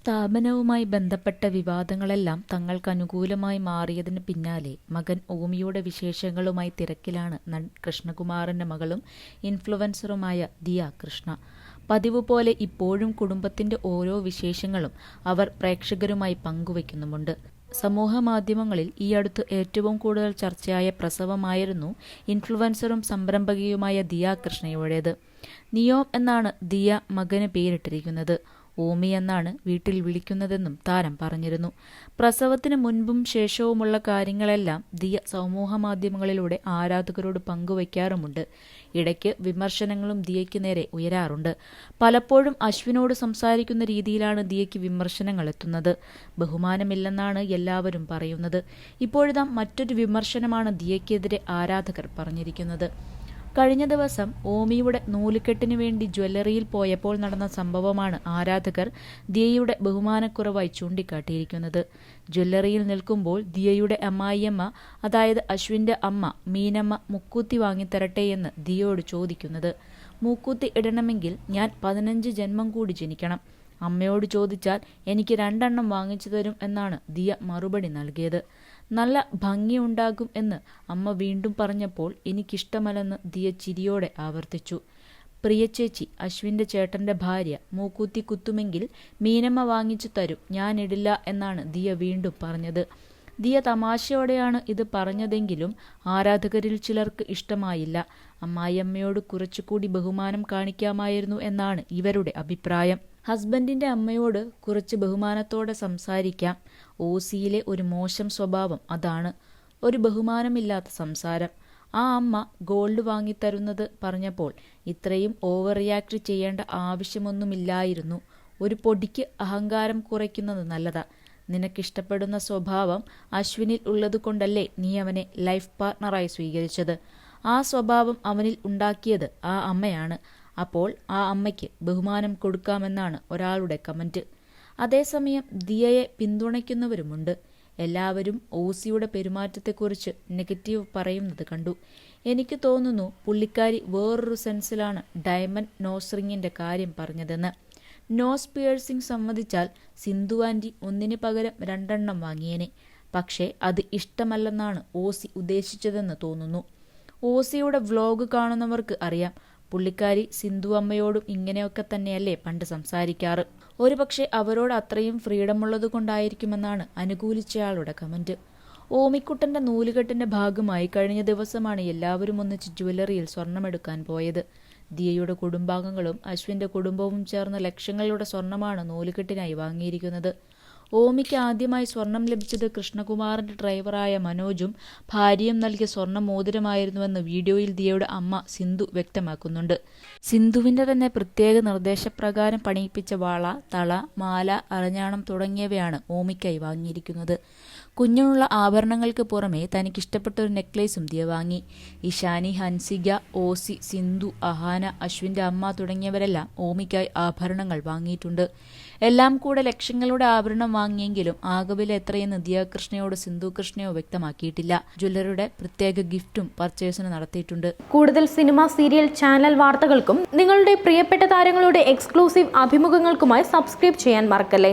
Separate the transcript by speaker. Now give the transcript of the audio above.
Speaker 1: സ്ഥാപനവുമായി ബന്ധപ്പെട്ട വിവാദങ്ങളെല്ലാം തങ്ങൾക്ക് അനുകൂലമായി മാറിയതിന് പിന്നാലെ മകൻ ഓമിയുടെ വിശേഷങ്ങളുമായി തിരക്കിലാണ് കൃഷ്ണകുമാറിന്റെ മകളും ഇൻഫ്ലുവൻസറുമായ ദിയ കൃഷ്ണ. പതിവ് പോലെ ഇപ്പോഴും കുടുംബത്തിന്റെ ഓരോ വിശേഷങ്ങളും അവർ പ്രേക്ഷകരുമായി പങ്കുവയ്ക്കുന്നുമുണ്ട് സമൂഹ മാധ്യമങ്ങളിൽ ഈ അടുത്ത് ഏറ്റവും കൂടുതൽ ചർച്ചയായ പ്രസവമായിരുന്നു ഇൻഫ്ലുവൻസറും സംരംഭകയുമായ ദിയ കൃഷ്ണയുടേത്. നിയോം എന്നാണ് ദിയ മകന് പേരിട്ടിരിക്കുന്നത്. ഓമി എന്നാണ് വീട്ടിൽ വിളിക്കുന്നതെന്നും താരം പറഞ്ഞിരുന്നു. പ്രസവത്തിന് മുൻപും ശേഷവുമുള്ള കാര്യങ്ങളെല്ലാം ദിയ സമൂഹ മാധ്യമങ്ങളിലൂടെ ആരാധകരോട് പങ്കുവയ്ക്കാറുമുണ്ട്. ഇടയ്ക്ക് വിമർശനങ്ങളും ദിയയ്ക്ക് നേരെ ഉയരാറുണ്ട്. പലപ്പോഴും അശ്വിനോട് സംസാരിക്കുന്ന രീതിയിലാണ് ദിയയ്ക്ക് വിമർശനങ്ങൾ എത്തുന്നത് ബഹുമാനമില്ലെന്നാണ് എല്ലാവരും പറയുന്നത്. ഇപ്പോഴിതാ മറ്റൊരു വിമർശനമാണ് ദിയയ്ക്കെതിരെ ആരാധകർ പറഞ്ഞിരിക്കുന്നത്. കഴിഞ്ഞ ദിവസം ഓമിയുടെ നൂലുകെട്ടിനു വേണ്ടി ജ്വല്ലറിയിൽ പോയപ്പോൾ നടന്ന സംഭവമാണ് ആരാധകർ ദിയയുടെ ബഹുമാനക്കുറവായി ചൂണ്ടിക്കാട്ടിയിരിക്കുന്നത്. ജ്വല്ലറിയിൽ നിൽക്കുമ്പോൾ ദിയയുടെ അമ്മായിയമ്മ അതായത് അശ്വിന്റെ അമ്മ മീനമ്മ മുക്കൂത്തി വാങ്ങിത്തരട്ടെ എന്ന് ദിയയോട് ചോദിക്കുന്നത്. മൂക്കൂത്തി ഇടണമെങ്കിൽ ഞാൻ പതിനഞ്ച് ജന്മം കൂടി ജനിക്കണം. അമ്മയോട് ചോദിച്ചാൽ എനിക്ക് രണ്ടെണ്ണം വാങ്ങിച്ചു തരും എന്നാണ് ദിയ മറുപടി നൽകിയത്. നല്ല ഭംഗി ഉണ്ടാകും എന്ന് അമ്മ വീണ്ടും പറഞ്ഞപ്പോൾ എനിക്കിഷ്ടമല്ലെന്ന് ദിയ ചിരിയോടെ ആവർത്തിച്ചു. പ്രിയ ചേച്ചി അശ്വിന്റെ ചേട്ടന്റെ ഭാര്യ മൂക്കൂത്തി കുത്തുമെങ്കിൽ മീനമ്മ വാങ്ങിച്ചു തരും ഞാനിടില്ല എന്നാണ് ദിയ വീണ്ടും പറഞ്ഞത്. ദിയ തമാശയോടെയാണ് ഇത് പറഞ്ഞതെങ്കിലും ആരാധകരിൽ ചിലർക്ക് ഇഷ്ടമായില്ല. അമ്മായിയമ്മയോട് കുറച്ചുകൂടി ബഹുമാനം കാണിക്കാമായിരുന്നു എന്നാണ് ഇവരുടെ അഭിപ്രായം. ഹസ്ബൻഡിന്റെ അമ്മയോട് കുറച്ച് ബഹുമാനത്തോടെ സംസാരിക്കാം. ഓസിയിലെ ഒരു മോശം സ്വഭാവം അതാണ്. ഒരു ബഹുമാനമില്ലാത്ത സംസാരം. ആ അമ്മ ഗോൾഡ് വാങ്ങിത്തരുന്നത് പറഞ്ഞപ്പോൾ ഇത്രയും ഓവർ റിയാക്ട് ചെയ്യേണ്ട ആവശ്യമൊന്നുമില്ലായിരുന്നു. ഒരു പൊടിക്ക് അഹങ്കാരം കുറയ്ക്കുന്നത് നല്ലതാ. നിനക്കിഷ്ടപ്പെടുന്ന സ്വഭാവം അശ്വിനിൽ ഉള്ളതുകൊണ്ടല്ലേ നീ അവനെ ലൈഫ് പാർട്ണറായി സ്വീകരിച്ചത്? ആ സ്വഭാവം അവനിൽ ഉണ്ടാക്കിയത് ആ അമ്മയാണ്. അപ്പോൾ ആ അമ്മയ്ക്ക് ബഹുമാനം കൊടുക്കാമെന്നാണ് ഒരാളുടെ കമന്റ്. അതേസമയം ദിയയെ പിന്തുണയ്ക്കുന്നവരുമുണ്ട്. എല്ലാവരും ഓസിയുടെ പെരുമാറ്റത്തെക്കുറിച്ച് നെഗറ്റീവ് പറയുന്നത് കണ്ടു. എനിക്ക് തോന്നുന്നു പുള്ളിക്കാരി വേറൊരു സെൻസിലാണ് ഡയമണ്ട് നോസ്റിങ്ങിന്റെ കാര്യം പറഞ്ഞതെന്ന്. നോസ് പിയേഴ്സിംഗ് സംബന്ധിച്ചാൽ സിന്ധു ആന്റി ഒന്നിന് പകരം രണ്ടെണ്ണം വാങ്ങിയേനെ. പക്ഷേ അത് ഇഷ്ടമല്ലെന്നാണ് ഓസി ഉദ്ദേശിച്ചതെന്ന് തോന്നുന്നു. ഓസിയുടെ വ്ലോഗ് കാണുന്നവർക്ക് അറിയാം. പുള്ളിക്കാരി സിന്ധു അമ്മയോടും ഇങ്ങനെയൊക്കെ തന്നെയല്ലേ പണ്ട് സംസാരിക്കാറ്. ഒരുപക്ഷെ അവരോട് അത്രയും ഫ്രീഡം ഉള്ളത് കൊണ്ടായിരിക്കുമെന്നാണ് അനുകൂലിച്ചയാളുടെ കമന്റ്. ഓമിക്കുട്ടന്റെ നൂലുകെട്ടിന്റെ ഭാഗമായി കഴിഞ്ഞ ദിവസമാണ് എല്ലാവരും ഒന്നിച്ച് ജ്വല്ലറിയിൽ സ്വർണമെടുക്കാൻ പോയത്. ദിയയുടെ കുടുംബാംഗങ്ങളും അശ്വിന്റെ കുടുംബവും ചേർന്ന ലക്ഷങ്ങളുടെ സ്വർണമാണ് നൂലുകെട്ടിനായി വാങ്ങിയിരിക്കുന്നത്. ഓമിക്ക് ആദ്യമായി സ്വർണം ലഭിച്ചത് കൃഷ്ണകുമാറിന്റെ ഡ്രൈവറായ മനോജും ഭാര്യയും നൽകിയ സ്വർണ മോതിരമായിരുന്നുവെന്ന് വീഡിയോയിൽ ദിയയുടെ അമ്മ സിന്ധു വ്യക്തമാക്കുന്നുണ്ട്. സിന്ധുവിന്റെ തന്നെ പ്രത്യേക നിർദ്ദേശപ്രകാരം പണിയിപ്പിച്ച വള തള മാല അരഞ്ഞാണം തുടങ്ങിയവയാണ് ഓമിക്കായി വാങ്ങിയിരിക്കുന്നത്. കുഞ്ഞിനുള്ള ആഭരണങ്ങൾക്ക് പുറമെ തനിക്കിഷ്ടപ്പെട്ട ഒരു നെക്ലേസും ദിയ വാങ്ങി. ഇഷാനി ഹൻസിക ഓസി സിന്ധു അഹാന അശ്വിന്റെ അമ്മ തുടങ്ങിയവരെല്ലാം ഓമിക്കായി ആഭരണങ്ങൾ വാങ്ങിയിട്ടുണ്ട്. എല്ലാം കൂടെ ലക്ഷങ്ങളുടെ ആഭരണം വാങ്ങിയെങ്കിലും ആകവില എത്രയെന്ന് ദിയാകൃഷ്ണയോട് സിന്ധു കൃഷ്ണയോ വ്യക്തമാക്കിയിട്ടില്ല. ജ്വല്ലറിയുടെ പ്രത്യേക ഗിഫ്റ്റും പർച്ചേസിന് നടത്തിയിട്ടുണ്ട്.
Speaker 2: കൂടുതൽ സിനിമ സീരിയൽ ചാനൽ വാർത്തകൾക്കും നിങ്ങളുടെ പ്രിയപ്പെട്ട താരങ്ങളുടെ എക്സ്ക്ലൂസീവ് അഭിമുഖങ്ങൾക്കുമായി സബ്സ്ക്രൈബ് ചെയ്യാൻ മറക്കല്ലേ?